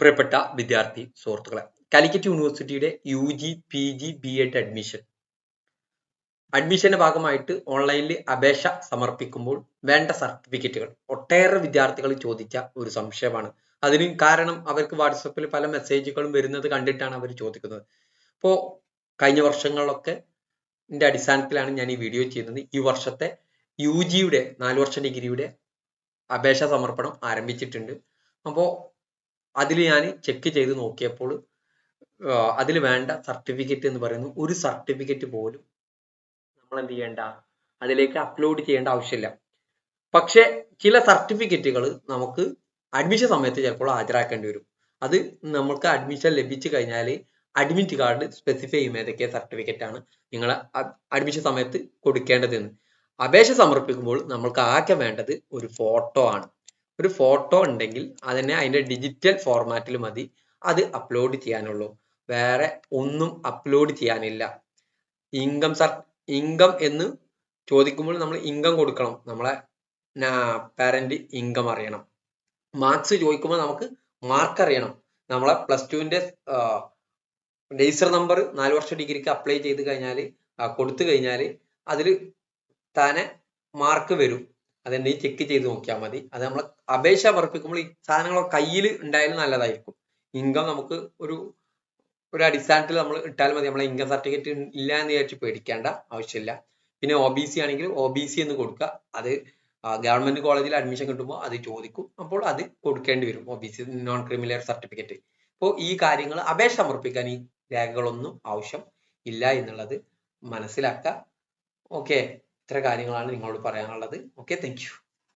പ്രിയപ്പെട്ട വിദ്യാർത്ഥി സുഹൃത്തുക്കളെ കാലിക്കറ്റ് യൂണിവേഴ്സിറ്റിയുടെ U G P G B Ed admission. അഡ്മിഷന്റെ ഭാഗമായിട്ട് ഓൺലൈനിൽ അപേക്ഷ സമർപ്പിക്കുമ്പോൾ വേണ്ട സർട്ടിഫിക്കറ്റുകൾ. ഒട്ടേറെ വിദ്യാർത്ഥികൾ ചോദിച്ച ഒരു സംശയമാണ്. അതിന് കാരണം അവർക്ക് വാട്സപ്പിൽ പല മെസ്സേജുകളും വരുന്നത് കണ്ടിട്ടാണ് അവർ ചോദിക്കുന്നത്. അപ്പോൾ കഴിഞ്ഞ വർഷങ്ങളിലൊക്കെ അടിസ്ഥാനത്തിലാണ് ഞാൻ ഈ വീഡിയോ ചെയ്യുന്നത്. ഈ വർഷത്തെ യു ജിയുടെ നാല് വർഷ ഡിഗ്രിയുടെ അപേക്ഷ സമർപ്പണം ആരംഭിച്ചിട്ടുണ്ട്. അപ്പോൾ അതിൽ ഞാൻ ചെക്ക് ചെയ്ത് നോക്കിയപ്പോൾ അതിൽ വേണ്ട സർട്ടിഫിക്കറ്റ് എന്ന് പറയുന്നു. ഒരു സർട്ടിഫിക്കറ്റ് പോലും നമ്മൾ എന്ത് ചെയ്യേണ്ട അതിലേക്ക് അപ്ലോഡ് ചെയ്യേണ്ട ആവശ്യമില്ല. പക്ഷെ ചില സർട്ടിഫിക്കറ്റുകൾ നമുക്ക് അഡ്മിഷൻ സമയത്ത് ചിലപ്പോൾ ഹാജരാക്കേണ്ടി വരും. അത് നമുക്ക് അഡ്മിഷൻ ലഭിച്ചു കഴിഞ്ഞാൽ അഡ്മിറ്റ് കാർഡ് സ്പെസിഫൈ ചെയ്യുന്ന ഏതൊക്കെ സർട്ടിഫിക്കറ്റ് ആണ് നിങ്ങൾ അഡ്മിഷൻ സമയത്ത് കൊടുക്കേണ്ടതെന്ന്. അപേക്ഷ സമർപ്പിക്കുമ്പോൾ നമ്മൾക്ക് ആകെ വേണ്ടത് ഒരു ഫോട്ടോ ആണ്. ഒരു ഫോട്ടോ ഉണ്ടെങ്കിൽ അതിനെ അതിന്റെ ഡിജിറ്റൽ ഫോർമാറ്റിൽ മതി. അത് അപ്ലോഡ് ചെയ്യാനുള്ളൂ. വേറെ ഒന്നും അപ്ലോഡ് ചെയ്യാനില്ല. ഇൻകം സർ ഇൻകം എന്ന് ചോദിക്കുമ്പോൾ നമ്മൾ ഇൻകം കൊടുക്കണം. നമ്മളെ പാരന്റ് ഇൻകം അറിയണം. മാർക്സ് ചോദിക്കുമ്പോൾ നമുക്ക് മാർക്ക് അറിയണം. നമ്മളെ പ്ലസ് ടുവിന്റെ രജിസ്റ്റർ നമ്പർ നാല് വർഷ ഡിഗ്രിക്ക് അപ്ലൈ ചെയ്ത് കഴിഞ്ഞാൽ കൊടുത്തു കഴിഞ്ഞാൽ അതിൽ താനെ മാർക്ക് വരും. അതെന്നെ ചെക്ക് ചെയ്ത് നോക്കിയാൽ മതി. അത് നമ്മൾ അപേക്ഷ പറപ്പിക്കുമ്പോൾ ഈ സാധനങ്ങൾ കയ്യിൽ ഉണ്ടായാലും നല്ലതായിരിക്കും. ഇൻകം നമുക്ക് ഒരു ഒരു അടിസ്ഥാനത്തിൽ നമ്മൾ ഇട്ടാൽ മതി. നമ്മളെ ഇൻകം സർട്ടിഫിക്കറ്റ് ഇല്ല എന്ന് വിചാരിച്ച് പേടിക്കേണ്ട ആവശ്യമില്ല. പിന്നെ ഒ ബി സി ആണെങ്കിൽ ഒ ബി സി എന്ന് കൊടുക്കുക. അത് ഗവൺമെന്റ് കോളേജിൽ അഡ്മിഷൻ കിട്ടുമ്പോൾ അത് ചോദിക്കും. അപ്പോൾ അത് കൊടുക്കേണ്ടി വരും. O B C non criminal certificate അപ്പോൾ ഈ കാര്യങ്ങൾ അപേക്ഷ സമർപ്പിക്കാൻ ഈ രേഖകളൊന്നും ആവശ്യം ഇല്ല എന്നുള്ളത് മനസ്സിലാക്കുക. ഓക്കെ ഇത്ര കാര്യങ്ങളാണ് നിങ്ങളോട് പറയാനുള്ളത്. Okay thank